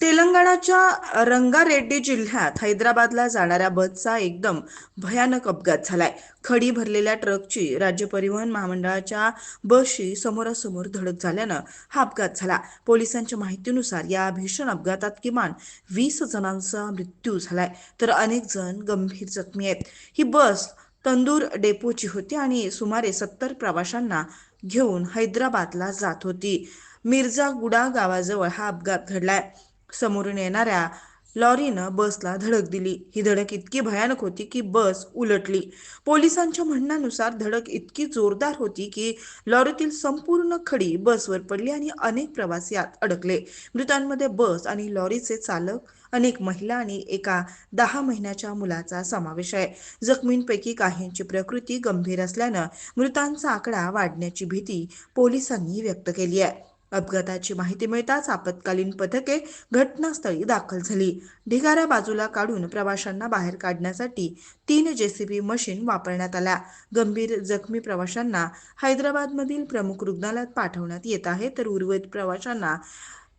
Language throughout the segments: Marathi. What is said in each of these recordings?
तेलंगणाच्या रंगारेड्डी जिल्ह्यात हैदराबादला जाणाऱ्या बसचा एकदम भयानक अपघात झालाय. खडी भरलेल्या ट्रकची राज्य परिवहन महामंडळाच्या बसशी समोरासमोर धडक झाल्यानं हा अपघात झाला. पोलिसांच्या माहितीनुसार या भीषण अपघातात किमान वीस जणांचा मृत्यू झालाय तर अनेक जण गंभीर जखमी आहेत. ही बस तंदूर डेपोची होती आणि सुमारे सत्तर प्रवाशांना घेऊन हैदराबादला जात होती. मिर्झागुडा गावाजवळ हा अपघात घडलाय. समोरून येणाऱ्या लॉरीनं बसला धडक दिली. ही धडक इतकी भयानक होती की बस उलटली. पोलिसांच्या म्हणण्यानुसार धडक इतकी जोरदार होती की लॉरीतील संपूर्ण खडी बसवर पडली आणि अनेक प्रवासी आत अडकले. मृतांमध्ये बस आणि लॉरीचे चालक अनेक महिला आणि एका दहा महिन्याच्या मुलाचा समावेश आहे. जखमींपैकी काहींची प्रकृती गंभीर असल्यानं मृतांचा आकडा वाढण्याची भीती पोलिसांनी व्यक्त केली आहे. अपघाताची माहिती मिळताच आपत्कालीन पथके घटनास्थळी दाखल झाली. ढिगाऱ्या बाजूला काढून प्रवाशांना बाहेर काढण्यासाठी तीन जेसीबी मशीन वापरण्यात आल्या. गंभीर जखमी प्रवाशांना हैदराबादमधील प्रमुख रुग्णालयात पाठवण्यात येत आहे तर उर्वरित प्रवाशांना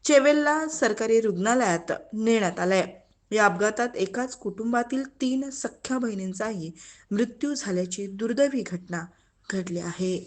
चेवेल्ला सरकारी रुग्णालयात नेण्यात आलंय. या अपघातात एकाच कुटुंबातील तीन सख्ख्या बहिणींचाही मृत्यू झाल्याची दुर्दैवी घटना घडली आहे.